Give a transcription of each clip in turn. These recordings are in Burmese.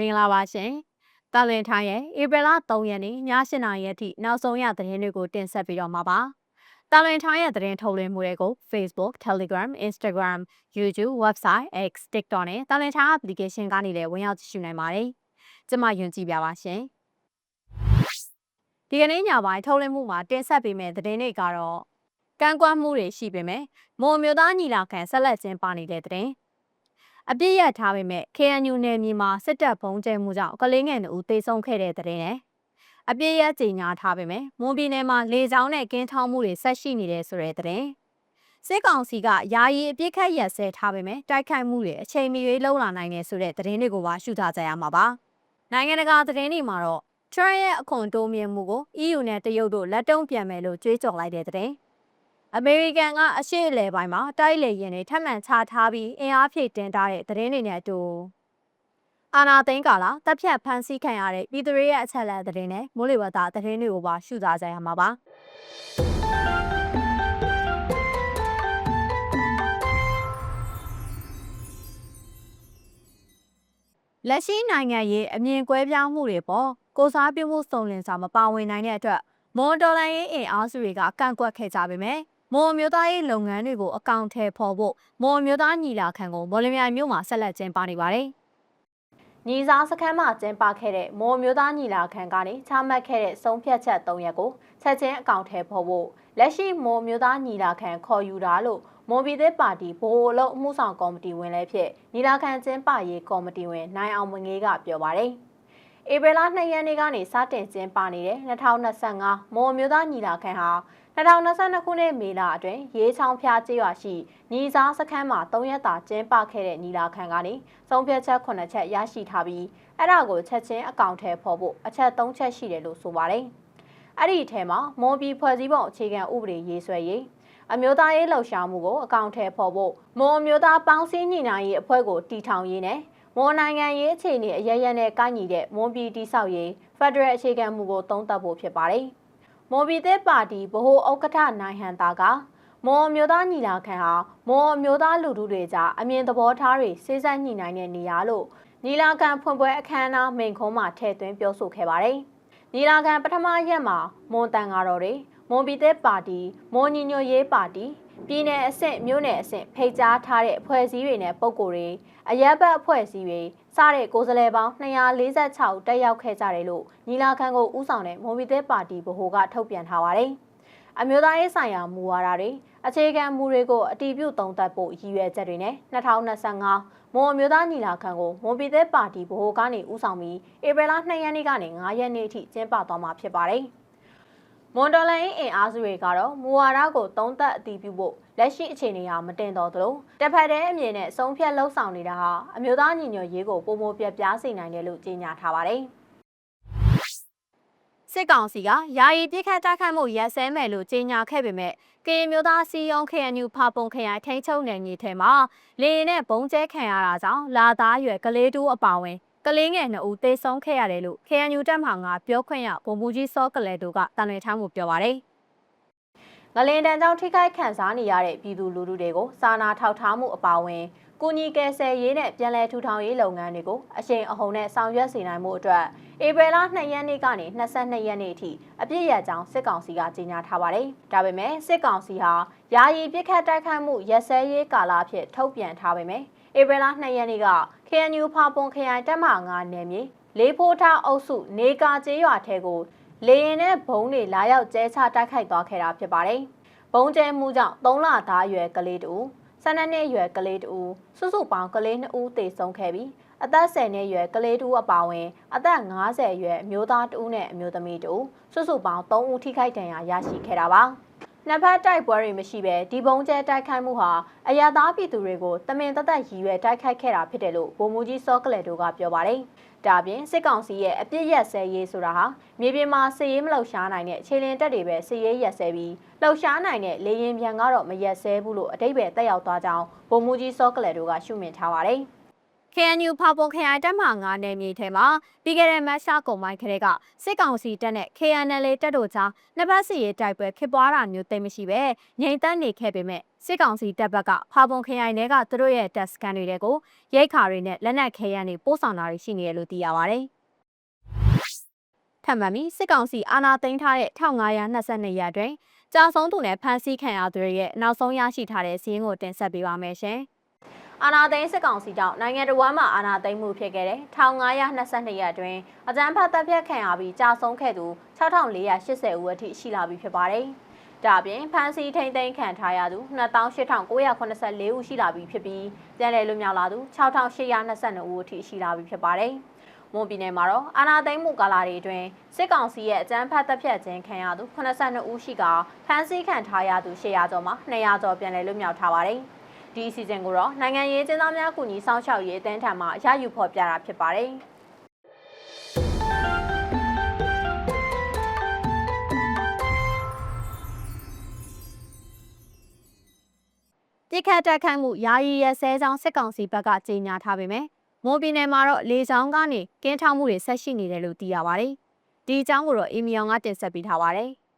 မင်္ဂလာပါရှင်။တာလင်ထိုင်းရဲ့ဧပြီလ3ရက်နေ့ည7:00နာရီအထိနောက်ဆုံးရသတင်းတွေကိုတင်ဆက်ပြီးတော့မှာပါ။တာလင်ထိုင်းရဲ့သတင်းထုတ်လွှင့်မှုတွေကို Facebook, Telegram, Instagram, YouTube, Website, X, TikTok နဲ့တာလင်ထိုင်း application ကနေလည်းဝင်ရောက်ကြည့်ရှုနိုင်ပါတယ်။ကျွန်မယွန်ကြည့်ပြပါရှင်။ဒီကနေ့ညပိုင်းထုတ်လွှင့်မှုမှာတင်ဆက်ပေးမယ့်သတင်းတွေကတော့ကန့်ကွက်မှုတွေရှိပေမဲ့မွန်မျိုးသားညီလာခံဆက်လက်ကျင်းပနေတဲ့သတင်း အပြစ်ရထားပေမဲ့ KNU နယ်မြေမှာစစ်တပ်ဘုံကျဲမှုကြောင့်ကလေးငယ်တို့တေဆုံးခဲ့တဲ့တဲ့နဲ့အပြစ်ရကြေညာထားပေမဲ့မွန်ပြည်နယ်မှာလေကြောင်းနဲ့ကင်းထောင်းမှုတွေဆက်ရှိနေတဲ့ဆိုတဲ့တဲ့စစ်ကောင်စီကယာယီအပြစ်ခတ်ရက်စဲထားပေမဲ့တိုက်ခိုက်မှုတွေအချိန်မီရွေးလှုပ်လာနိုင်တယ်ဆိုတဲ့သတင်းတွေကိုပါရှုထားကြရမှာပါနိုင်ငံတကာသတင်းတွေမှာတော့ထရန့်ရဲ့အခွန်တိုးမြင့်မှုကို EU နဲ့တရုတ်တို့လက်တုံ့ပြန်မယ်လို့ကြွေးကြော်လိုက်တဲ့တဲ့ အမေရိကန်ကအရှေ့အလယ်ပိုင်းမှာတိုက်လေရင်တွေထပ်မံချထားပြီးအင်အားဖြည့်တင်ထားတဲ့သတင်းတွေနဲ့အတူအာနာသိန်းကာလာတပ်ဖြတ်ဖမ်းဆီးခံရတဲ့ပြည်သူတွေရဲ့အချက်အလက်သတင်းနဲ့မိုးလေဝသသတင်းတွေကိုပါရှုစားကြရမှာပါလက်ရှိနိုင်ငံရေးအမြင်ကွဲပြားမှုတွေပေါ်ကိုစားပြုမှုစုံလင်စွာမပါဝင်နိုင်တဲ့အတွက်မွန်ဒေါ်လာရေးအင်အားစုတွေကကန့်ကွက်ခဲ့ကြပေမယ့် မွန်မျိုးသားရေးလုပ်ငန်းတွေကိုအကောင့်ထဲပေါ်ဖို့မွန်မျိုးသားညီလာခံကိုမော်လမြိုင်မြို့မှာဆက်လက်ကျင်းပနေပါတယ်။ညီစားစခန်းမှာကျင်းပခဲ့တဲ့မွန်မျိုးသားညီလာခံကနေချမှတ်ခဲ့တဲ့ဆုံးဖြတ်ချက်၃ရက်ကိုချက်ချင်းအကောင့်ထဲပေါ်ဖို့လက်ရှိမွန်မျိုးသားညီလာခံခေါ်ယူတာလို့မွန်ပြည်သက်ပါတီဘိုးအလုံးအမှုဆောင်ကော်မတီဝင်လည်းဖြစ်ညီလာခံကျင်းပရေးကော်မတီဝင်နိုင်အောင်မငေးကပြောပါတယ်။ဧပြီလ2ရက်နေ့ကနေစတင်ကျင်းပနေတဲ့2025မွန်မျိုးသားညီလာခံဟာ 2022ခုနှစ်မေလအတွင်းရေးချောင်းဖျားကျေးရွာရှိညီစားစခန်းမှာ3ရက်တာကျင်းပခဲ့တဲ့ညီလာခံကနေဆုံးဖြတ်ချက်9ချက်ရရှိထားပြီးအဲ့ဒါကိုချက်ချင်းအကောင့်ထဲပေါ်ဖို့အချက်3ချက်ရှိတယ်လို့ဆိုပါတယ်။အဲ့ဒီအထဲမှာမွန်ပြည်ဖွဲ့စည်းပုံအခြေခံဥပဒေရေးဆွဲရေးအမျိုးသားရေးလှုပ်ရှားမှုကိုအကောင့်ထဲပေါ်ဖို့မွန်အမျိုးသားပေါင်းစည်းညီနိုင်ရေးအဖွဲ့ကိုတီထောင်ရေးနဲ့မွန်နိုင်ငံရေးအခြေအနေအရရနဲ့ကိုက်ညီတဲ့မွန်ပြည်တိဆောက်ရေးဖက်ဒရယ်အခြေခံမူကိုသုံးသပ်ဖို့ဖြစ်ပါတယ်။ မော်ဘီသစ်ပါတီဗဟိုဥက္ကဋ္ဌနိုင်ဟန်တာကမော်မျိုးသားညီလာခံဟာမော်မျိုးသားလူထုတွေကြားအမြင်သဘောထားတွေစိစက်ညှိနှိုင်းတဲ့နေရာလို့ညီလာခံဖွင့်ပွဲအခမ်းအနားမိန့်ခွန်းမှာထည့်သွင်းပြောဆိုခဲ့ပါတယ်။ညီလာခံပထမရက်မှာမွန်တန်ကားတော်တွေမွန်ပြည်သက်ပါတီမွန်ညီညွတ်ရေးပါတီပြည်내အဆင့်မြို့နယ်အဆင့်ဖိတ်ကြားထားတဲ့အဖွဲ့အစည်းတွေနဲ့ပုံကိုယ်တွေ အရက်ဘတ်အဖွဲ့အစည်းတွေစတဲ့ကိုယ်စားလှယ်ပေါင်း246တက်ရောက်ခဲ့ကြတယ်လို့ညီလာခံကိုဦးဆောင်တဲ့မွန်ပြည်သက်ပါတီဗဟိုကထုတ်ပြန်ထားပါတယ်။အမျိုးသားရေးဆိုင်ရာမူဝါဒတွေအခြေခံမူတွေကိုအတည်ပြုသုံးသပ်ဖို့ရည်ရွယ်ချက်တွေနဲ့2025မွန်အမျိုးသားညီလာခံကိုမွန်ပြည်သက်ပါတီဗဟိုကနေဦးဆောင်ပြီးဧပြီလ2ရက်နေ့ကနေ9ရက်နေ့အထိကျင်းပသွားမှာဖြစ်ပါတယ်။မွန်ဒေါ်လာအင်အင်အားစုတွေကတော့မူဝါဒကိုသုံးသပ်အတည်ပြုဖို့ လက်ရှိအခြေအနေဟာမတင်တော်သလိုတစ်ဖက်တည်းအမြင်နဲ့ဆုံးဖြတ်လှုပ်ဆောင်နေတာဟာအမျိုးသားညီညွတ်ရေးကိုပုံမပြပြားစေနိုင်တယ်လို့ကြေညာထားပါတယ်စစ်ကောင်စီကယာယီပြစ်ခတ်တိုက်ခိုက်မှုရက်စဲမယ်လို့ကြေညာခဲ့ပေမဲ့ကရင်မျိုးသားစီယုံ KNU ဖာပုံခရိုင်ထိန်းချုပ်နယ်မြေထဲမှာလေရင်နဲ့ဘုံကျဲခံရတာကြောင့်လာသားရွယ်ကလေးတူးအပါဝင်ကလေးငယ်နှစ်ဦးသေဆုံးခဲ့ရတယ်လို့ KNU တပ်မှငါပြောခွင့်ရဗိုလ်မှူးကြီးစောကလဲတို့ကတန်လွင်ထမ်းမှုပြောပါရယ် ငလင်တန်ကြောင့်ထိခိုက်ခံစားနေရတဲ့ပြည်သူလူထုတွေကိုစာနာထောက်ထားမှုအပါအဝင်ကုညီကယ်ဆယ်ရေးနဲ့ပြည်လဲထူထောင်ရေးလုပ်ငန်းတွေကိုအရှိန်အဟုန်နဲ့ဆောင်ရွက်စေနိုင်မှုအတွက်ဧပြီလ2ရက်နေ့ကနေ22ရက်နေ့အထိအပြည့်ရကြောင်းစစ်ကောင်စီကကြေညာထားပါတယ်။ဒါပေမဲ့စစ်ကောင်စီဟာယာယီပြစ်ခတ်တိုက်ခိုက်မှုရက်စဲရေးကာလအဖြစ်ထုတ်ပြန်ထားပေမဲ့ဧပြီလ2ရက်နေ့က KNU ဖာပွန်ခရိုင်တပ်မ9နယ်မြေလေးဖိုးထားအုပ်စုနေကာကျေးရွာထဲကို လေရင်နဲ့ဘုံတွေလာရောက်ကျဲချတိုက်ခိုက်သွားခဲ့တာဖြစ်ပါတယ်။ဘုံကျဲမှုကြောင့်3လသားအရွယ်ကလေးတူ12နှစ်အရွယ်ကလေးတူစုစုပေါင်းကလေး2ဦးသေဆုံးခဲ့ပြီးအသက်10နှစ်အရွယ်ကလေးတူအပါဝင်အသက်50အရွယ်အမျိုးသားတူနဲ့အမျိုးသမီးတူစုစုပေါင်း3ဦးထိခိုက်ဒဏ်ရာရရှိခဲ့တာပါ။ နှစ်ဖက်တိုက်ပွဲတွေမရှိဘဲဒီဘုံကျဲတိုက်ခိုက်မှုဟာအရသာပြည်သူတွေကိုတမင်တသက်ရည်ရွယ်တိုက်ခိုက်ခဲ့တာဖြစ်တယ်လို့ဗိုလ်မှူးကြီးစောကလက်တို့ကပြောပါတယ်။ဒါပြင်စစ်ကောင်စီရဲ့အပြစ်ရက်စဲရေးဆိုတာဟာမြေပြင်မှာစစ်ရေးမလှုပ်ရှားနိုင်တဲ့ခြေလင်းတက်တွေပဲစစ်ရေးရက်စဲပြီးလှုပ်ရှားနိုင်တဲ့လေရင်ပြန်ကတော့မရက်စဲဘူးလို့အတိတ်ပဲတက်ရောက်သွားကြောင်းဗိုလ်မှူးကြီးစောကလက်တို့ကရှုမြင်ထားပါတယ်။ KNU ဖောက်ပုံခရိုင်တပ်မ9နယ်မြေထဲမှာပြီးခဲ့တဲ့မတ်လကုန်ပိုင်းခရဲကစစ်ကောင်စီတပ်နဲ့ KNL တပ်တို့ကြားနှစ်ပတ်စီရေးတိုက်ပွဲဖြစ်ပွားတာမျိုးသိမ်းမရှိပဲငြိမ်သက်နေခဲ့ပေမဲ့စစ်ကောင်စီတပ်ဘက်ကဖောက်ပုံခရိုင်တွေကသူတို့ရဲ့တပ်စခန်းတွေကိုရိတ်ခါတွေနဲ့လက်နက်ခဲယမ်းတွေပို့ဆောင်တာတွေရှိနေတယ်လို့သိရပါတယ်။ထပ်မံပြီးစစ်ကောင်စီအာဏာသိမ်းထားတဲ့1522ရက်တွင်ကြာဆုံးသူနဲ့ဖမ်းဆီးခံရသူတွေရဲ့နောက်ဆုံးရရှိထားတဲ့စီးရင်ကိုတင်ဆက်ပေးပါမယ်ရှင်။ အာနာသိန်းစစ်ကောင်စီကြောင့်နိုင်ငံတော်ဝန်မှအာနာသိန်းမှုဖြစ်ခဲ့တဲ့1522ရက်အတွင်းအကြမ်းဖက်တပ်ဖြတ်ခံရပြီးကြာဆုံးခဲ့သူ6480ဦးအထိရှိလာပြီဖြစ်ပါတယ်။ဒါပြင်ဖမ်းဆီးထိန်းသိမ်းခံထားရသူ28,984ဦးရှိလာပြီဖြစ်ပြီးပြန်လည်လွတ်မြောက်လာသူ6,822ဦးအထိရှိလာပြီဖြစ်ပါတယ်။မွန်ပြည်နယ်မှာတော့အာနာသိန်းမှုကာလာတွေအတွင်းစစ်ကောင်စီရဲ့အကြမ်းဖက်တပ်ဖြတ်ခြင်းခံရသူ82ဦးရှိကဖမ်းဆီးခံထားရသူ800ကျော်မှာ200ကျော်ပြန်လည်လွတ်မြောက်ထားပါတယ်။ ဒီအစီအစဉ်ကိုတော့နိုင်ငံရေးကျင်းသားများကူညီစောင့်ရှောက်ရေးအသင်းထံမှရယူဖော်ပြတာဖြစ်ပါတယ်။ပြစ်ခတ်တက်ခတ်မှုယာယီရဲဆဲချောင်းစစ်ကောင်စီဘက်ကကြေညာထားပေမဲ့မွန်ပြည်နယ်မှာတော့လေချောင်းကနေကင်းထောက်မှုတွေဆက်ရှိနေတယ်လို့သိရပါတယ်။ဒီအကြောင်းကိုတော့အီမီယောင်ကတင်ဆက်ပေးထားပါတယ်။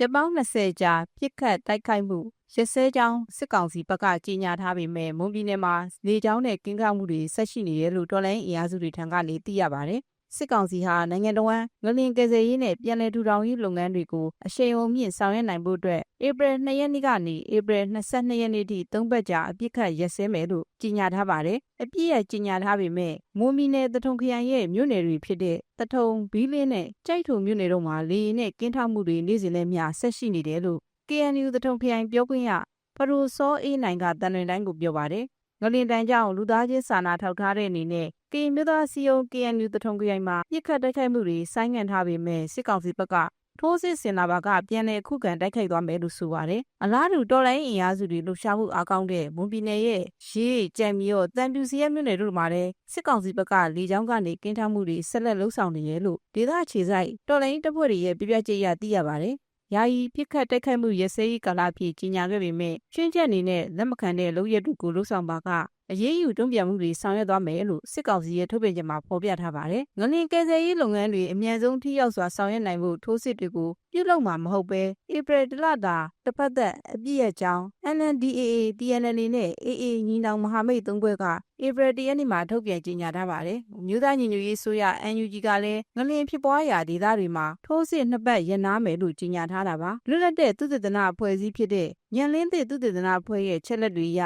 ရပောင်း20ကြာပြစ်ခတ်တိုက်ခိုက်မှုရစဲကြောင်းစစ်ကောင်စီဘက်ကကြီးညာထားပေမဲ့မွန်ပြည်နယ်မှာလေကြောင်းနဲ့ကင်းကောက်မှုတွေဆက်ရှိနေတယ်လို့တော်လိုင်းအင်အားစုတွေထံကနေသိရပါတယ်။ စစ်ကောင်စီဟာနိုင်ငံတော်ဝန်ငလင်ကယ်ဆယ်ရေးနဲ့ပြည်내ထူထောင်ရေးလုပ်ငန်းတွေကိုအရှိန်အဝမြင့်ဆောင်ရွက်နိုင်ဖို့အတွက်ဧပြီ2ရက်နေ့ကနေဧပြီ22ရက်နေ့ထိသုံးပတ်ကြာအပြစ်ခတ်ရက်စဲမယ်လို့ကြီးညာထားပါတယ်။အပြစ်ရကြီးညာထားပေမဲ့မွန်ပြည်နယ်တထုံခရိုင်ရဲ့မြို့နယ်တွေဖြစ်တဲ့တထုံဘီးလင်းနဲ့ကြိုက်ထုံမြို့နယ်တို့မှာလေရင်နဲ့ကင်းထောက်မှုတွေနေ့စဉ်နဲ့မျှဆက်ရှိနေတယ်လို့ KNU တထုံခရိုင်ပြောခွင့်ရဖရူစောအေးနိုင်ကတန်လွင်တိုင်းကိုပြောပါတယ်။ ငလင်တန်ကြောင့်လူသားချင်းစာနာထောက်ထားတဲ့အနေနဲ့ကရင်မျိုးသားစီယုံ KNU တထုံခရိုင်မှာပြစ်ခတ်တိုက်ခိုက်မှုတွေဆိုင်းငံ့ထားပေမဲ့စစ်ကောင်စီဘက်ကထိုးစစ်ဆင်လာပါကပြန်လည်ခုခံတိုက်ခိုက်သွားမယ်လို့ဆိုပါတယ်။အလားတူတော်လိုင်းအင်အားစုတွေလှုပ်ရှားမှုအားကောင်းတဲ့မွန်ပြည်နယ်ရဲ့ရေးကြံမြော့တန်ပြူစီရဲမြို့နယ်တို့မှာလည်းစစ်ကောင်စီဘက်ကလေကြောင်းကနေကင်းထောက်မှုတွေဆက်လက်လှုပ်ဆောင်နေရလို့ဒေသအခြေစိုက်တော်လိုင်းတပ်ဖွဲ့တွေရဲ့ပြပြချက်အရသိရပါတယ်။ ယာယီပြစ်ခတ်တိုက်ခိုက်မှုရစဲရေးကာလဖြစ်ကြီးညာခဲ့ပေမဲ့ရှင်းချက်အနေနဲ့လက်မခံတဲ့လုံရက်တွေကိုလှုပ်ဆောင်ပါက အရေးယူတုံ့ပြန်မှုတွေဆောင်ရွက်သွားမယ်လို့စစ်ကောင်စီရဲ့ထုတ်ပြန်ချက်မှာဖော်ပြထားပါတယ်။ငလင်ကယ်ဆယ်ရေးလုပ်ငန်းတွေအမြန်ဆုံးထိရောက်စွာဆောင်ရွက်နိုင်ဖို့ထိုးစစ်တွေကိုပြုလုပ်မှာမဟုတ်ပဲဧပြီလတာတစ်ဖက်သက်အပြည့်ရဲ့ကြောင်း NNDAA TNL နဲ့ AA ညီနောင်မဟာမိတ်သုံးဘွဲကဧပြီတရက်နေ့မှာထုတ်ပြန်ကြေညာထားပါတယ်။မြို့သားညီညွတ်ရေးဆိုရ NUG ကလည်းငလင်ဖြစ်ပွားရာဒေသတွေမှာထိုးစစ်နှစ်ပတ်ရနာမယ်လို့ကြေညာထားတာပါ။လွတ်လပ်တဲ့သုတေသနအဖွဲ့အစည်းဖြစ်တဲ့ညံလင်းသည့်သုတေသနအဖွဲ့ရဲ့ချက်လက်တွေအရ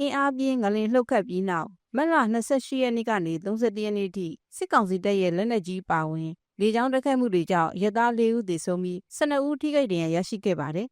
အင်အားပြင်းငလင်လှုပ်ခတ်ပြီးနောက်မတ်လ28ရက်နေ့ကနေ31ရက်နေ့ထိစစ်ကောင်စီတပ်ရဲ့လက်နက်ကြီးပါဝင်လေကြောင်းတိုက်ခိုက်မှုတွေကြောင့်ရဲသား၄ဦးသေဆုံးပြီး12ဦးထိခိုက်ဒဏ်ရာရရှိခဲ့ပါတယ်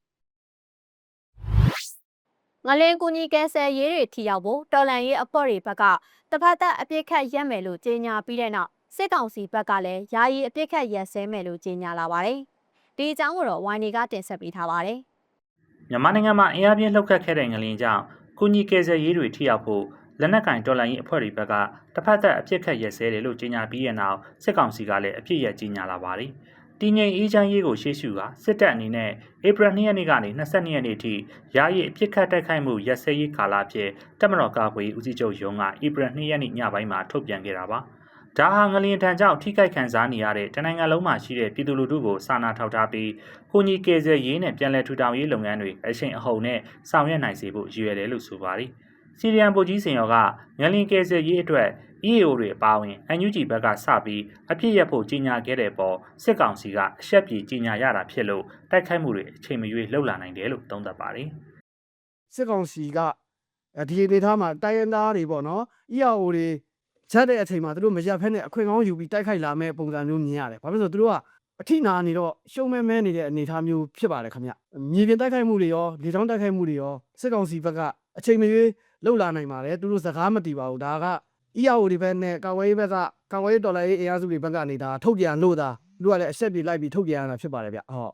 ငလင်ကူညီကဲဆယ်ရေးတွေထိရောက်ဖို့တော်လန်ရေးအဖွဲ့တွေဘက်ကတစ်ဖက်သက်အပြစ်ခတ်ရက်မယ်လို့ကြေညာပြီးတဲ့နောက်စစ်ကောင်စီဘက်ကလည်းယာယီအပြစ်ခတ်ရက်စဲမယ်လို့ကြေညာလာပါတယ်။ဒီအကြောင်းကိုတော့ဝိုင်းနေကတင်ဆက်ပေးထားပါတယ်။မြန်မာနိုင်ငံမှာအင်အားပြင်းလှုပ်ခတ်ခဲ့တဲ့ငလျင်ကြောင့် ကုညီကယ်ဆယ်ရေးတွေထိရောက်ဖို့လက်နက်ကင်တော်လှန်ရေးအဖွဲ့တွေဘက်ကတစ်ဖက်သက်အပြစ်ခတ်ရက်စဲတယ်လို့ကြေညာပြီးတဲ့နောက်စစ်ကောင်စီကလည်းအပြစ်ရက်ကြေညာလာပါတယ်။တည်ငြိမ်အေးချမ်းရေးကိုရှေ့ရှုကစစ်တပ်အနေနဲ့ဧပြီ2ရက်နေ့ကနေ22ရက်နေ့ထိယာယီအပြစ်ခတ်တိုက်ခိုက်မှုရက်စဲရေးကာလအဖြစ်တပ်မတော်ကာကွယ်ရေးဦးစီးချုပ်ရုံးကဧပြီ2ရက်နေ့ညပိုင်းမှာထုတ်ပြန်ခဲ့တာပါ။ ဒါဟာငလျင်တန်ကြောင့်ထိခိုက်ခံစားနေရတဲ့တနင်္ဂနွေလုံးမှာရှိတဲ့ပြည်သူလူထုကိုစာနာထောက်ထားပြီးကိုကြီးကယ်ဆယ်ရေးနဲ့ပြည်내ထူထောင်ရေးလုပ်ငန်းတွေအရှိန်အဟုန်နဲ့ဆောင်ရွက်နိုင်စေဖို့ရည်ရွယ်တယ်လို့ဆိုပါတယ်။စီရီယန်ဗိုလ်ကြီးစင်ရောကငလျင်ကယ်ဆယ်ရေးအတွက် EAO တွေအပါအဝင် NUG ဘက်ကစပြီးအပြစ်ရဖို့ကြီးညာခဲ့တဲ့ပေါ်စစ်ကောင်စီကအရှက်ပြေကြီးညာရတာဖြစ်လို့တိုက်ခိုက်မှုတွေအချိန်မရွေးလှုပ်လာနိုင်တယ်လို့သုံးသပ်ပါတယ်။စစ်ကောင်စီကအဲဒီအနေထားမှာတိုင်းရင်းသားတွေပေါ့နော် EAO တွေ ချက်တဲ့အချိန်မှာသူတို့မရက်ဖက်နဲ့အခွင့်ကောင်းယူပြီးတိုက်ခိုက်လာမဲ့ပုံစံမျိုးမြင်ရတယ်။ဘာဖြစ်လို့လဲဆိုတော့သူတို့ကအထိနာနေတော့ရှုံးမဲမဲနေတဲ့အနေအထားမျိုးဖြစ်ပါတယ်ခင်ဗျ။မြေပြင်တိုက်ခိုက်မှုတွေရောလေကြောင်းတိုက်ခိုက်မှုတွေရောစစ်ကောင်စီဘက်ကအချိန်မရွေးလှုပ်လာနိုင်ပါတယ်။သူတို့စကားမတီပါဘူး။ဒါက EAO တွေဘက်နဲ့ကာဝေးဘက်ကကာဝေးဒေါ်လာရေးအင်အားစုတွေဘက်ကနေဒါထုတ်ပြန်လို့ဒါသူတို့ကလည်းအဆက်ပြေလိုက်ပြီးထုတ်ပြန်ရတာဖြစ်ပါတယ်ဗျ။ဟုတ်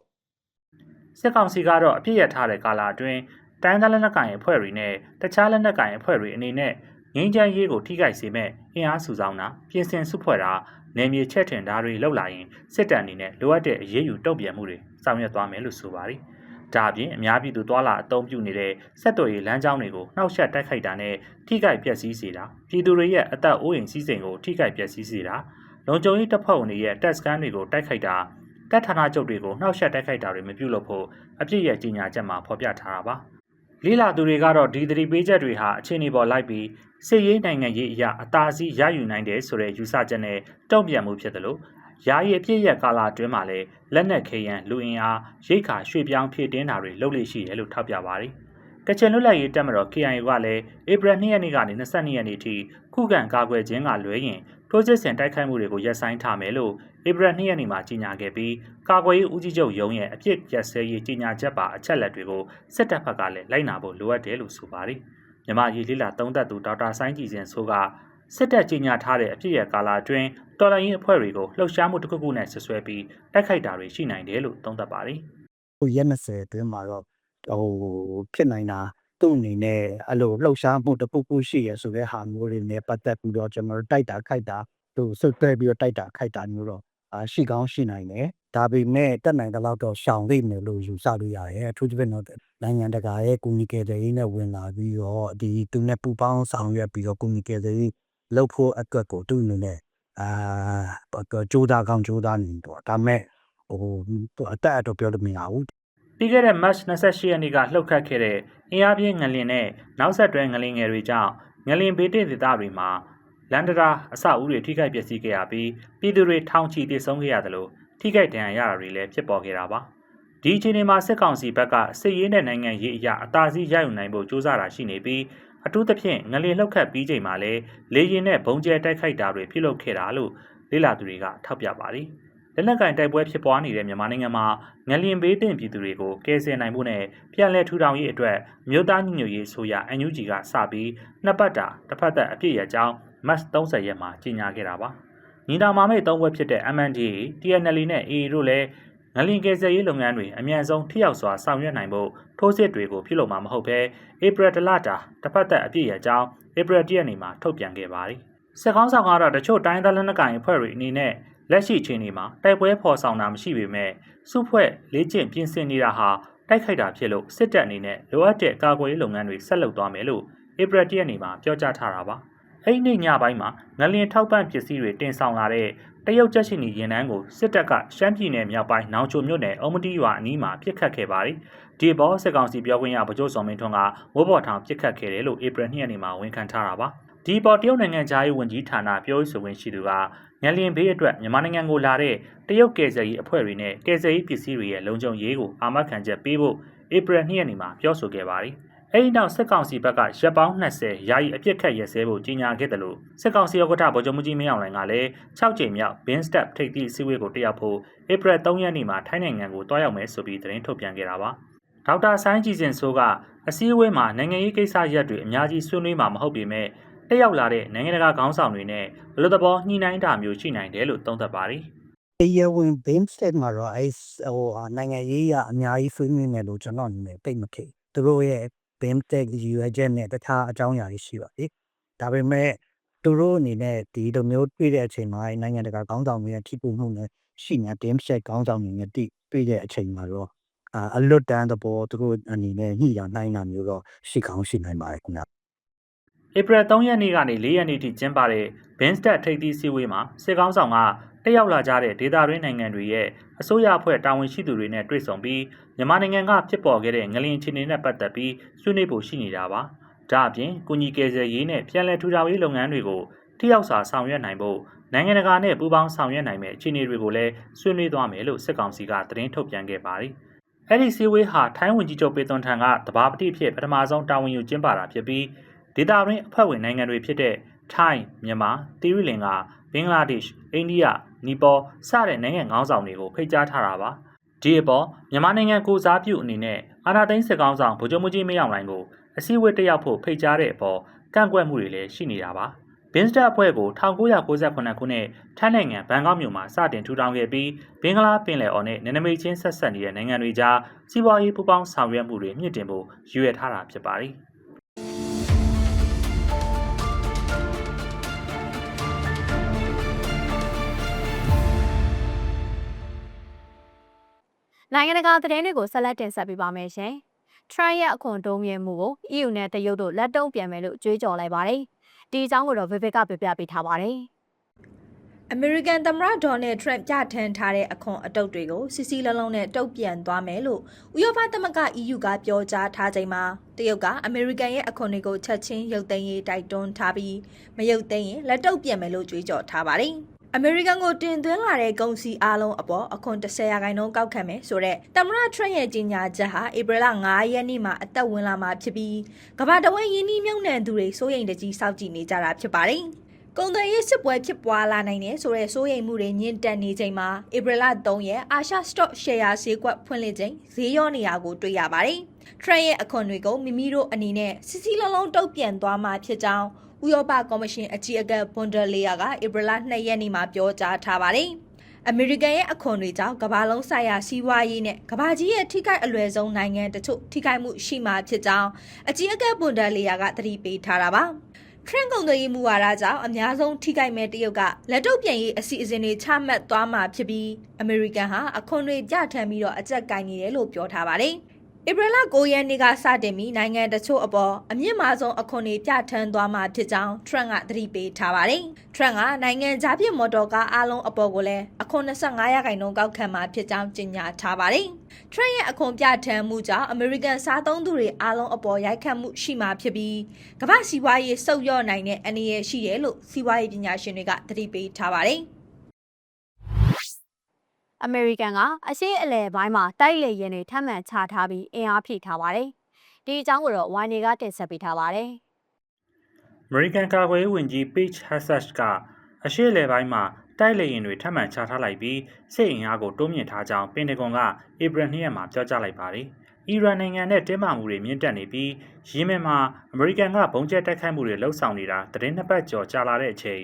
စစ်ကောင်စီကတော့အပြစ်ရထားတဲ့ကာလအတွင်းတိုင်းသားလက်နက်ကိုင်အဖွဲ့တွေနဲ့တခြားလက်နက်ကိုင်အဖွဲ့တွေအနေနဲ့ ငင်းချမ်းရေးကိုထိခိုက်စေမဲ့အင်အားစုဆောင်တာပြင်ဆင်စုဖွဲ့တာနယ်မြေချက်တင်တာတွေလှုပ်လာရင်စစ်တပ်အနေနဲ့လိုအပ်တဲ့အရေးယူတုံ့ပြန်မှုတွေဆောင်ရွက်သွားမယ်လို့ဆိုပါတယ်ဒါအပြင်အများပြည်သူသွာလာအသုံးပြုနေတဲ့စက်တော်ရီလမ်းကြောင်းတွေကိုနှောက်ယှက်တိုက်ခိုက်တာနဲ့ထိခိုက်ပျက်စီးစေတာပြည်သူတွေရဲ့အသက်အိုးအိမ်စီးစိမ်ကိုထိခိုက်ပျက်စီးစေတာလုံခြုံရေးတပ်ဖွဲ့ဝင်တွေရဲ့တပ်စခန်းတွေကိုတိုက်ခိုက်တာတပ်ဌာနချုပ်တွေကိုနှောက်ယှက်တိုက်ခိုက်တာတွေမပြုလုပ်ဖို့အပြစ်ရဲ့ကြီးညာချက်မှာဖော်ပြထားတာပါ လေးလာသူတွေကတော့ဒီသတိပေးချက်တွေဟာအခြေအနေပေါ်လိုက်ပြီးစစ်ရေးနိုင်ငံရေးအရာအသာစီးရယူနိုင်တယ်ဆိုတဲ့ယူဆချက်နဲ့တုံ့ပြန်မှုဖြစ်တယ်လို့ယာယီအပြည့်ရဲ့ကာလာအတွင်းမှာလည်းလက်နက်ခဲယံလူအင်အားရိတ်ခါရွှေ့ပြောင်းဖြည့်တင်းတာတွေလုပ်လို့ရှိတယ်လို့ထောက်ပြပါတယ်။ကချင်လွတ်လပ်ရေးတပ်မတော် KIA ကလည်းဧပြီ2ရက်နေ့ကနေ22ရက်နေ့ထိခုခံကာကွယ်ခြင်းကလွဲရင် ထိုးစစ်ဆင်တိုက်ခိုက်မှုတွေကိုရပ်ဆိုင်းထားမယ်လို့ဧပြီ2ရက်နေ့မှာကြေညာခဲ့ပြီးကာကွယ်ရေးဦးစီးချုပ်ရုံးရဲ့အပြစ်ရက်စဲရေးကြေညာချက်ပါအချက်လက်တွေကိုစစ်တပ်ဘက်ကလည်းလိုက်နာဖို့လိုအပ်တယ်လို့ဆိုပါတယ်။မြမရေးလေးလာသုံးသက်သူဒေါက်တာဆိုင်းကြည်စင်ဆိုကစစ်တပ်ကြေညာထားတဲ့အပြစ်ရဲ့ကာလာအတွင်းတော်လိုင်းရင်အဖွဲ့တွေကိုလှုပ်ရှားမှုတစ်ခုခုနဲ့ဆွဆွဲပြီးတိုက်ခိုက်တာတွေရှိနိုင်တယ်လို့သုံးသပ်ပါတယ်ဟိုရက်20အတွင်းမှာတော့ဟိုဖြစ်နိုင်တာ သူ့အနေနဲ့အဲ့လိုလှုပ်ရှားမှုတစ်ခုခုရှိရဆိုတဲ့ဟာမျိုးတွေနဲ့ပတ်သက်ပြီးတော့ကျွန်တော်တို့တိုက်တာခိုက်တာသူဆွတ်သွဲပြီးတော့တိုက်တာခိုက်တာမျိုးတော့အာရှိကောင်းရှိနိုင်တယ်ဒါပေမဲ့တက်နိုင်တဲ့လောက်တော့ရှောင်သိမယ်လို့ယူဆလို့ရတယ်အထူးသဖြင့်တော့နိုင်ငံတကာရဲ့ကူညီကယ်ဆယ်ရေးနဲ့ဝင်လာပြီးတော့ဒီသူနဲ့ပူပေါင်းဆောင်ရွက်ပြီးတော့ကူညီကယ်ဆယ်ရေးလုပ်ဖို့အတွက်ကိုသူ့အနေနဲ့အာကြိုးစားကောင်းကြိုးစားနေတော့ဒါပေမဲ့ဟိုအတက်အတော့ပြောလို့မရဘူး။ ပြီးခဲ့တဲ့ March 28ရက်နေ့ကလှုပ်ခတ်ခဲ့တဲ့အင်အားပြင်းငလင်နဲ့နောက်ဆက်တွဲငလင်ငယ်တွေကြောင့်ငလင်ဘေးတင့်ဒေသတွေမှာလန်ဒရာအဆောက်အဦတွေထိခိုက်ပျက်စီးခဲ့ရပြီးပြည်သူတွေထောင်ချီသေဆုံးခဲ့ရတယ်လို့ထိခိုက်ဒဏ်ရာရတာတွေလည်းဖြစ်ပေါ်ခဲ့တာပါ။ဒီအချိန်မှာစစ်ကောင်စီဘက်ကစစ်ရေးနဲ့နိုင်ငံရေးအရာအသာစီးရယူနိုင်ဖို့ကြိုးစားတာရှိနေပြီးအထူးသဖြင့်ငလင်လှုပ်ခတ်ပြီးချိန်မှာလည်းလေရင်နဲ့ဘုံကျဲတိုက်ခိုက်တာတွေပြုလုပ်ခဲ့တာလို့လေလာသူတွေကထောက်ပြပါတယ်။ လက်နက်ကင်တိုက်ပွဲဖြစ်ပွားနေတဲ့မြန်မာနိုင်ငံမှာငလင်ဘေးတင်ပြည်သူတွေကိုကယ်ဆယ်နိုင်ဖို့နဲ့ပြန်လည်ထူထောင်ရေးအတွက်မြို့သားညီညွတ်ရေးဆိုရ NUG ကစပြီးနှစ်ပတ်တာတစ်ဖက်သက်အပြည့်ရဲ့အကြောင်းမတ်30ရက်မှာကြေညာခဲ့တာပါ။ညီနာမာမိတ်သုံးဘက်ဖြစ်တဲ့ MNDA, TNL နဲ့ AA တို့လည်းငလင်ကယ်ဆယ်ရေးလုပ်ငန်းတွေအမြန်ဆုံးထိရောက်စွာဆောင်ရွက်နိုင်ဖို့ထိုးစစ်တွေကိုပြုလုပ်မှာမဟုတ်ဘဲဧပြီတလတာတစ်ဖက်သက်အပြည့်ရဲ့အကြောင်းဧပြီတရက်နေ့မှာထုတ်ပြန်ခဲ့ပါတယ်။စစ်ကောင်းဆောင်ကတော့တချို့တိုင်းသားလက်နက်ကိုင်အဖွဲ့တွေအနေနဲ့ လက်ရှိချိန်ဒီမှာတိုက်ပွဲဖော်ဆောင်တာမရှိပေမဲ့စုဖွဲ့လေးကျင့်ပြင်ဆင်နေတာဟာတိုက်ခိုက်တာဖြစ်လို့စစ်တပ်အနေနဲ့လိုအပ်တဲ့ကာကွယ်ရေးလုပ်ငန်းတွေဆက်လုပ်သွားမယ်လို့ဧပြီတရက်နေ့မှာပြောကြားထားတာပါ။အဲ့ဒီနေ့ညပိုင်းမှာငလင်ထောက်ပံ့ပစ္စည်းတွေတင်ဆောင်လာတဲ့တရုတ်ချက်ရှိနေရင်တန်းကိုစစ်တပ်ကရှမ်းပြည်နယ်မြောက်ပိုင်းနောင်ချိုမြို့နယ်အုံမတီရွာအနီးမှာပြစ်ခတ်ခဲ့ပါတယ်။ဒီဘောစစ်ကောင်စီပြောခွင့်ရဗိုလ်ချုပ်စော်မင်းထွန်းကဝိုးဘော်ထောင်ပြစ်ခတ်ခဲ့တယ်လို့ဧပြီ2ရက်နေ့မှာဝန်ခံထားတာပါ။ ဒီပေါ်တရုတ်နိုင်ငံသားရေးဝန်ကြီးဌာနပြောရေးဆိုခွင့်ရှိသူကငလျင်ဘေးအတွက်မြန်မာနိုင်ငံကိုလာတဲ့တရုတ်ကယ်ဆယ်ရေးအဖွဲ့တွေနဲ့ကယ်ဆယ်ရေးပစ္စည်းတွေရဲ့လုံခြုံရေးကိုအာမခံချက်ပေးဖို့ဧပြီ2ရက်နေ့မှာပြောဆိုခဲ့ပါတယ်။အဲဒီနောက်စစ်ကောင်စီဘက်ကရပ်ပေါင်း20ယာယီအပြစ်ခတ်ရဲစဲဖို့ကြီးညာခဲ့တယ်လို့စစ်ကောင်စီဥက္ကဋ္ဌဗိုလ်ချုပ်မှုကြီးမင်းအောင်လှိုင်ကလည်း6ကြိမ်မြောက် Bin Step ထိပ်သီးစည်းဝေးကိုတက်ရောက်ဖို့ဧပြီ3ရက်နေ့မှာထိုင်းနိုင်ငံကိုတွားရောက်မယ်ဆိုပြီးသတင်းထုတ်ပြန်ခဲ့တာပါ။ဒေါက်တာဆိုင်းကြည်စင်ဆိုကအစည်းအဝေးမှာနိုင်ငံရေးကိစ္စရပ်တွေအများကြီးဆွေးနွေးမှာမဟုတ်ပေမဲ့ တက်ရောက်လာတဲ့နိုင်ငံတကာခေါင်းဆောင်တွေနဲ့ဘယ်လိုသဘောညှိနှိုင်းတာမျိုးရှိနိုင်တယ်လို့သုံးသပ်ပါတယ်။တရားဝင် beam state မှာတော့အဲဟိုနိုင်ငံရေးရအများကြီးဆွေးနွေးမယ်လို့ကျွန်တော်အနေနဲ့သိမခေသူတို့ရဲ့ beam state ရွေချက်နဲ့တခြားအကြောင်းအရာတွေရှိပါသေးဒါပေမဲ့သူတို့အနေနဲ့ဒီလိုမျိုးတွေ့တဲ့အချိန်မှာနိုင်ငံတကာကောင်းဆောင်တွေရဲ့ထိပူမှုနဲ့ရှိနေ beam state ကောင်းဆောင်တွေနဲ့တိတွေ့တဲ့အချိန်မှာတော့အာအလွတ်တန်းသဘောသူတို့အနေနဲ့ညှိရနှိုင်းတာမျိုးတော့ရှိကောင်းရှိနိုင်ပါတယ်ခင်ဗျ ဧပြီ3ရက်နေ့ကနေ4ရက်နေ့ထိကျင်းပတဲ့ Binstat ထိပ်သီးစည်းဝေးမှာစစ်ကောင်းဆောင်ကတက်ရောက်လာကြတဲ့ဒေသတွင်းနိုင်ငံတွေရဲ့အစိုးရအဖွဲ့တာဝန်ရှိသူတွေနဲ့တွေ့ဆုံပြီးမြန်မာနိုင်ငံကဖြစ်ပေါ်ခဲ့တဲ့ငလျင်ခြေအနေနဲ့ပတ်သက်ပြီးဆွေးနွေးဖို့ရှိနေတာပါ။ဒါအပြင်ကုညီကယ်ဆယ်ရေးနဲ့ပြည်내ထူထောင်ရေးလုပ်ငန်းတွေကိုထိရောက်စွာဆောင်ရွက်နိုင်ဖို့နိုင်ငံတကာနဲ့ပူးပေါင်းဆောင်ရွက်နိုင်မယ့်အခြေအနေတွေကိုလည်းဆွေးနွေးသွားမယ်လို့စစ်ကောင်စီကသတင်းထုတ်ပြန်ခဲ့ပါတယ်။အဲ့ဒီစည်းဝေးဟာထိုင်းဝန်ကြီးချုပ်ပေသွန်ထံကတဘာပတိဖြစ်ပထမဆုံးတာဝန်ယူကျင်းပတာဖြစ်ပြီး ဒေသတွင်းအဖွဲ့ဝင်နိုင်ငံတွေဖြစ်တဲ့ထိုင်း၊မြန်မာ၊သီရိလင်္ကာ၊ဘင်္ဂလားဒေ့ရှ်၊အိန္ဒိယ၊နီပေါစတဲ့နိုင်ငံခေါင်းဆောင်တွေကိုဖိတ်ကြားထားတာပါ။ဒီအပေါ်မြန်မာနိုင်ငံကိုစားပြုအနေနဲ့အာဏာသိမ်းစစ်ကောင်ဆောင်ဗိုလ်ချုပ်မှုကြီးမင်းအောင်လှိုင်ကိုအစည်းအဝေးတက်ရောက်ဖို့ဖိတ်ကြားတဲ့အပေါ်ကန့်ကွက်မှုတွေလည်းရှိနေတာပါ။ဘင်းစတက်အဖွဲ့ကို1998ခုနှစ်ထိုင်းနိုင်ငံဘန်ကောက်မြို့မှာစတင်ထူထောင်ခဲ့ပြီးဘင်္ဂလားပင်လယ်အော်နဲ့နယ်နိမိတ်ချင်းဆက်ဆက်နေတဲ့နိုင်ငံတွေကြားစီးပွားရေးပူးပေါင်းဆောင်ရွက်မှုတွေမြင့်တင်ဖို့ရည်ရွယ်ထားတာဖြစ်ပါတယ်။ နိုင်ငံတကာသတင်းတွေကိုဆက်လက်တင်ဆက်ပေးပါမယ်ရှင်။ Trump ရဲ့အခွန်တိုးမြင့်မှုကို EU နဲ့တရုတ်တို့လက်တုံ့ပြန်မယ်လို့ကြွေးကြော်လိုက်ပါတယ်။ဒီအကြောင်းကိုတော့ Vivek ကပြပြပေးထားပါတယ်။အမေရိကန်သမ္မတဒေါ်နယ်ထရန့်ပြဋ္ဌာန်းထားတဲ့အခွန်အတုပ်တွေကိုစစ်စီလုံးလုံးနဲ့တုံ့ပြန်သွားမယ်လို့ဥရောပသမဂ္ဂ EU ကပြောကြားထားချိန်မှာတရုတ်ကအမေရိကန်ရဲ့အခွန်တွေကိုချက်ချင်းရုပ်သိမ်းရေးတိုက်တွန်းထားပြီးမရုပ်သိမ်းရင်လက်တုပ်ပြန်မယ်လို့ကြွေးကြော်ထားပါတယ်။ အမေရိကန်ကိုတင်သွင်းလာတဲ့ကုန်စည်အလုံးအပေါ်အခွန်10ရာခိုင်နှုန်းကောက်ခံမယ်ဆိုတော့သမ္မတထရန့်ရဲ့ကြေညာချက်ဟာဧပြီလ9ရက်နေ့မှာအသက်ဝင်လာမှာဖြစ်ပြီးကမ္ဘာတဝန်းယင်းနှီးမြုံနှံသူတွေစိုးရိမ်တကြီးစောင့်ကြည့်နေကြတာဖြစ်ပါတယ်။ကုန်သွယ်ရေးစစ်ပွဲဖြစ်ပွားလာနိုင်တယ်ဆိုတဲ့စိုးရိမ်မှုတွေညှင့်တက်နေချိန်မှာဧပြီလ3ရက်အာရှ stock share ဈေးကွက်ဖွင့်လှစ်ချိန်ဈေးရောနေရာကိုတွေ့ရပါတယ်။ Trend ရဲ့အခွန်တွေကိုမိမိတို့အနေနဲ့စစ်စီလုံးလုံးတုတ်ပြန်သွားမှာဖြစ်ကြောင်း ဥရောပကော်မရှင်အကြီးအကဲဘွန်ဒလေယာကဧပြီလ2ရက်နေ့မှာပြောကြားထားပါတယ်။အမေရိကန်ရဲ့အခွန်တွေကြောင့်ကမ္ဘာလုံးဆိုင်ရာစီးပွားရေးနဲ့ကမ္ဘာကြီးရဲ့ထိခိုက်အလွယ်ဆုံးနိုင်ငံတချို့ထိခိုက်မှုရှိမှာဖြစ်ကြောင်းအကြီးအကဲဘွန်ဒလေယာကသတိပေးထားတာပါ။ထရန့်ကုန်သွယ်ရေးမူဝါဒကြောင့်အများဆုံးထိခိုက်မဲ့တရုတ်ကလက်တုပ်ပြန်ရေးအစီအစဉ်တွေချမှတ်သွားမှာဖြစ်ပြီးအမေရိကန်ဟာအခွန်တွေကြထမ်းပြီးတော့အကြက်ကင်နေတယ်လို့ပြောထားပါတယ်။ ဧပြီလ9ရက်နေ့ကစတင်ပြီးနိုင်ငံတချို့အပေါ်အမြင့်မားဆုံးအခွန်တွေပြဋ္ဌာန်းသွားမှာဖြစ်ကြောင်းထရန့်ကသတိပေးထားပါတယ်။ထရန့်ကနိုင်ငံခြားပြည်မော်တော်ကားအားလုံးအပေါ်ကိုလည်းအခွန်25ရာခိုင်နှုန်းကောက်ခံမှာဖြစ်ကြောင်းကြေညာထားပါတယ်။ထရန့်ရဲ့အခွန်ပြဋ္ဌာန်းမှုကြောင့်အမေရိကန်စားသုံးသူတွေအားလုံးအပေါ်ရိုက်ခတ်မှုရှိမှာဖြစ်ပြီးကမ္ဘာစီးပွားရေးဆုတ်လျော့နိုင်တဲ့အနေရရှိတယ်လို့စီးပွားရေးပညာရှင်တွေကသတိပေးထားပါတယ်။ အမေရိကန်ကအရှေ့အလယ်ပိုင်းမှာတိုက်လေရင်တွေထပ်မံချထားပြီးအင်အားဖြည့်ထားပါတယ်။ဒီအကြောင်းကိုတော့ဝိုင်းနေကတင်ဆက်ပေးထားပါတယ်။အမေရိကန်ကာကွယ်ရေးဝန်ကြီး Pete Hegseth ကအရှေ့အလယ်ပိုင်းမှာတိုက်လေယာဉ်တွေထပ်မံချထားလိုက်ပြီးစစ်အင်အားကိုတိုးမြင့်ထားကြောင်းပင်တဂွန်ကဧပြီ2ရက်မှာပြောကြားလိုက်ပါတယ်။အီရန်နိုင်ငံနဲ့တင်းမာမှုတွေမြင့်တက်နေပြီးယီမင်မှာအမေရိကန်ကဘုံကျဲတိုက်ခိုက်မှုတွေလှုပ်ဆောင်နေတာသတင်းနှစ်ပတ်ကျော်ကြာလာတဲ့အချိန်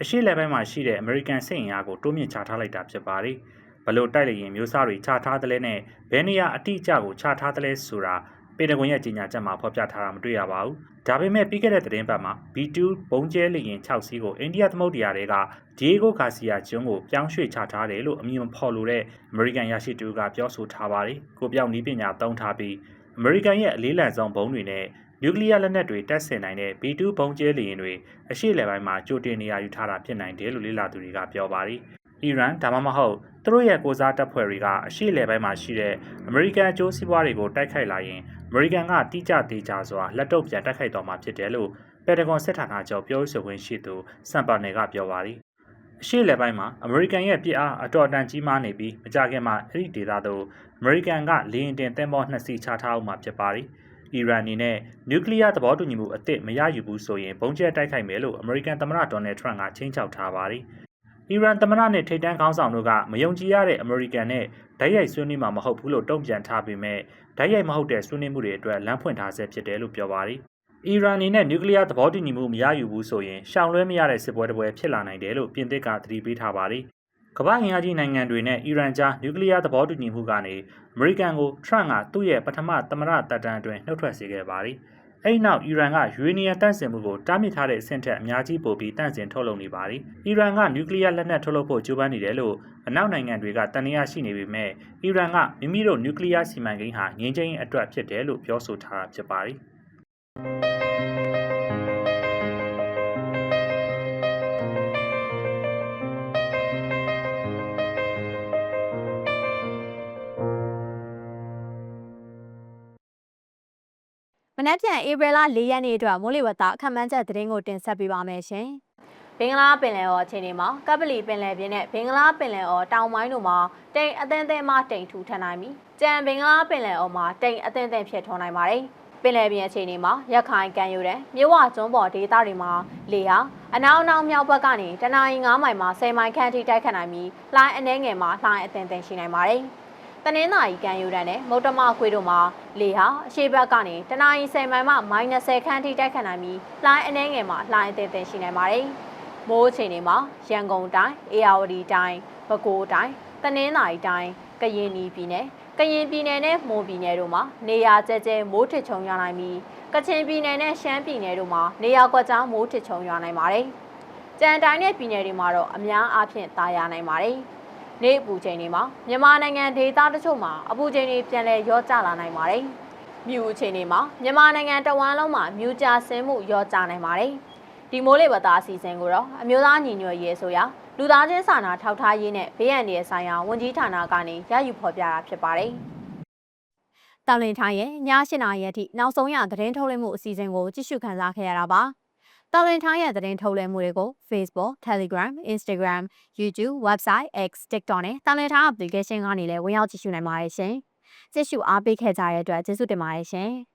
အရှေ့လယ်ပိုင်းမှာရှိတဲ့အမေရိကန်စစ်အင်အားကိုတိုးမြင့်ချထားလိုက်တာဖြစ်ပါတယ်။ ဘလို့တိုက်လေရင်မျိုးစားတွေချထားသလဲနဲ့ဘယ်နေရာအတိအကျကိုချထားသလဲဆိုတာပင်တဂွန်ရဲ့ကြီးညာချက်မှာဖော်ပြထားတာမတွေ့ရပါဘူး။ဒါပေမဲ့ပြီးခဲ့တဲ့သတင်းပတ်မှာ B2 ဘုံကျဲလေရင်6စီးကိုအိန္ဒိယသမုဒ္ဒရာတွေကဒီယေဂိုဂါစီယာကျွန်းကိုပြောင်းရွှေ့ချထားတယ်လို့အမည်မဖော်လိုတဲ့အမေရိကန်ရရှိသူကပြောဆိုထားပါတယ်။ကိုပြောင်နီးပညာသုံးထားပြီးအမေရိကန်ရဲ့အလေးလံဆုံးဘုံတွေနဲ့နျူကလ িয়ার လက်နက်တွေတပ်ဆင်နိုင်တဲ့ B2 ဘုံကျဲလေယာဉ်တွေအရှိလယ်ပိုင်းမှာကြိုတင်နေရာယူထားတာဖြစ်နိုင်တယ်လို့လေ့လာသူတွေကပြောပါတယ်။အီရန်ဒါမှမဟုတ် သူတို့ရဲ့ကိုစားတပ်ဖွဲ့တွေကအရှိလယ်ပိုင်းမှာရှိတဲ့အမေရိကန်အကျိုးစီးပွားတွေကိုတိုက်ခိုက်လာရင်အမေရိကန်ကတိကျသေးကြစွာလက်တော့ပြန်တိုက်ခိုက်တော်မှာဖြစ်တယ်လို့ပက်တဂွန်စစ်ဌာနချုပ်ပြောဆိုခွင့်ရှိသူစမ်ပါနယ်ကပြောပါတယ်။အရှိလယ်ပိုင်းမှာအမေရိကန်ရဲ့ပြစ်အားအတော်တန်ကြီးမားနေပြီးမကြခင်မှာအဲ့ဒီဒေသသို့အမေရိကန်ကလေရင်တင်သင်္ဘောနှစ်စီးချထားအောင်မှာဖြစ်ပါတယ်။အီရန်အနေနဲ့နျူကလ িয়ার သဘောတူညီမှုအသစ်မရယူဘူးဆိုရင်ဘုံကျဲတိုက်ခိုက်မယ်လို့အမေရိကန်သမ္မတဒေါ်နယ်ထရန့်ကချင်းချောက်ထားပါတယ်။ အီရန်သမ္မတနဲ့ထိပ်တန်းခေါင်းဆောင်တို့ကမယုံကြည်ရတဲ့အမေရိကန်နဲ့ဓာတ်ရိုက်ဆွေးနွေးမှာမဟုတ်ဘူးလို့တုံ့ပြန်ထားပေမဲ့ဓာတ်ရိုက်မဟုတ်တဲ့ဆွေးနွေးမှုတွေအတွက်လမ်းဖွင့်ထားဆဲဖြစ်တယ်လို့ပြောပါတယ်။အီရန်အနေနဲ့နျူကလ িয়ার သဘောတူညီမှုမရယူဘူးဆိုရင်ရှောင်လွှဲမရတဲ့စစ်ပွဲတစ်ပွဲဖြစ်လာနိုင်တယ်လို့ပြင်သစ်ကသတိပေးထားပါတယ်။ကမ္ဘာအင်အားကြီးနိုင်ငံတွေနဲ့အီရန်ကြားနျူကလ িয়ার သဘောတူညီမှုကနေအမေရိကန်ကိုထရန့်ကသူ့ရဲ့ပထမသမ္မတတပ်တန်းအတွင်းနှုတ်ထွက်စေခဲ့ပါတယ်။ အဲဒီနောက်အီရန်ကယူရေနီယံတန့်စင်မှုကိုတားမြစ်ထားတဲ့အဆင့်ထက်အများကြီးပိုပြီးတန့်စင်ထုတ်လုပ်နေပါတယ်။အီရန်ကနျူကလ িয়ার လက်နက်ထုတ်လုပ်ဖို့ကြိုးပမ်းနေတယ်လို့အနောက်နိုင်ငံတွေကတန်ရာရှိနေပေမဲ့အီရန်ကမိမိတို့နျူကလ িয়ার စီမံကိန်းဟာငြင်းချင်းအတွက်ဖြစ်တယ်လို့ပြောဆိုထားတာဖြစ်ပါတယ်။ နက်ဖြန်ဧပြီလ၄ရက်နေ့အတွက်မိုးလေဝသအခန့်မှန်းချက်သတင်းကိုတင်ဆက်ပေးပါမယ်ရှင်။ဘင်္ဂလားပင်လယ်အော်အခြေအနေမှာကပ္ပလီပင်လယ်ပြင်နဲ့ဘင်္ဂလားပင်လယ်အော်တောင်ပိုင်းတို့မှာတိမ်အသင်းသင်းမှတိမ်ထူထပ်နိုင်ပြီးကြံဘင်္ဂလားပင်လယ်အော်မှာတိမ်အသင်းသင်းဖြစ်ထွန်းနိုင်ပါတယ်။ပင်လယ်ပြင်အခြေအနေမှာရခိုင်ကံယူတဲ့မြဝကျွန်းပေါ်ဒေသတွေမှာလေဟာအနောက်အနောက်မြောက်ဘက်ကနေတနအီ9မိုင်မှ10မိုင်ခန့်ထိတိုက်ခတ်နိုင်ပြီးလှိုင်းအနှဲငယ်မှာလှိုင်းအသင်းသင်းရှိနိုင်ပါတယ်။ တနင်္သာရီကံယူတန်းနဲ့မုတ်တမခွေတို့မှာလေဟာအရှိဘက်ကနေတနအီ10မိုင်မှ -30 ခန့်ထိတိုက်ခတ်နိုင်ပြီးလှိုင်းအနှဲငယ်မှာလှိုင်းအသင်းသင်းရှိနိုင်ပါတယ်။မိုးအချိန်တွေမှာရန်ကုန်တိုင်း၊အေရဝတီတိုင်း၊ပဲခူးတိုင်း၊တနင်္သာရီတိုင်း၊ကရင်ပြည်နယ်ကရင်ပြည်နယ်နဲ့မွန်ပြည်နယ်တို့မှာနေရာကျကျမိုးထစ်ချုံရွာနိုင်ပြီးကချင်ပြည်နယ်နဲ့ရှမ်းပြည်နယ်တို့မှာနေရာကွက်ကြားမိုးထစ်ချုံရွာနိုင်ပါတယ်။ကြံတိုင်းနဲ့ပြည်နယ်တွေမှာတော့အများအားဖြင့်တာယာနိုင်ပါတယ်။ နေအပူချိန်တွေမှာမြန်မာနိုင်ငံဒေသတချို့မှာအပူချိန်တွေပြန်လည်ရောကျလာနိုင်ပါတယ်။မြူအချိန်တွေမှာမြန်မာနိုင်ငံတဝန်းလုံးမှာမြူကျဆင်းမှုရောကျနိုင်ပါတယ်။ဒီမိုးလေဝသအစီအစဉ်ကိုတော့အမျိုးသားညီညွတ်ရေးဆိုရာလူသားချင်းစာနာထောက်ထားရေးနဲ့ဘေးအန္တရာယ်ဆိုင်ရာဝန်ကြီးဌာနကနေရယူဖော်ပြတာဖြစ်ပါတယ်။တောင်လင်ထိုင်းရဲ့ည၈နာရီအထိနောက်ဆုံးရသတင်းထုတ်လွှင့်မှုအစီအစဉ်ကိုကြည့်ရှုခန်းစားခဲ့ရတာပါ။ တောင်လင်ထိုင်းရဲ့သတင်းထုတ်လွှင့်မှုတွေကို Facebook, Telegram, Instagram, YouTube, Website, X, TikTok နဲ့တောင်လင်ထိုင်း application ကနေလည်းဝင်ရောက်ကြည့်ရှုနိုင်ပါတယ်ရှင်။ကြည့်ရှုအားပေးခဲ့ကြတဲ့အတွက်ကျေးဇူးတင်ပါတယ်ရှင်။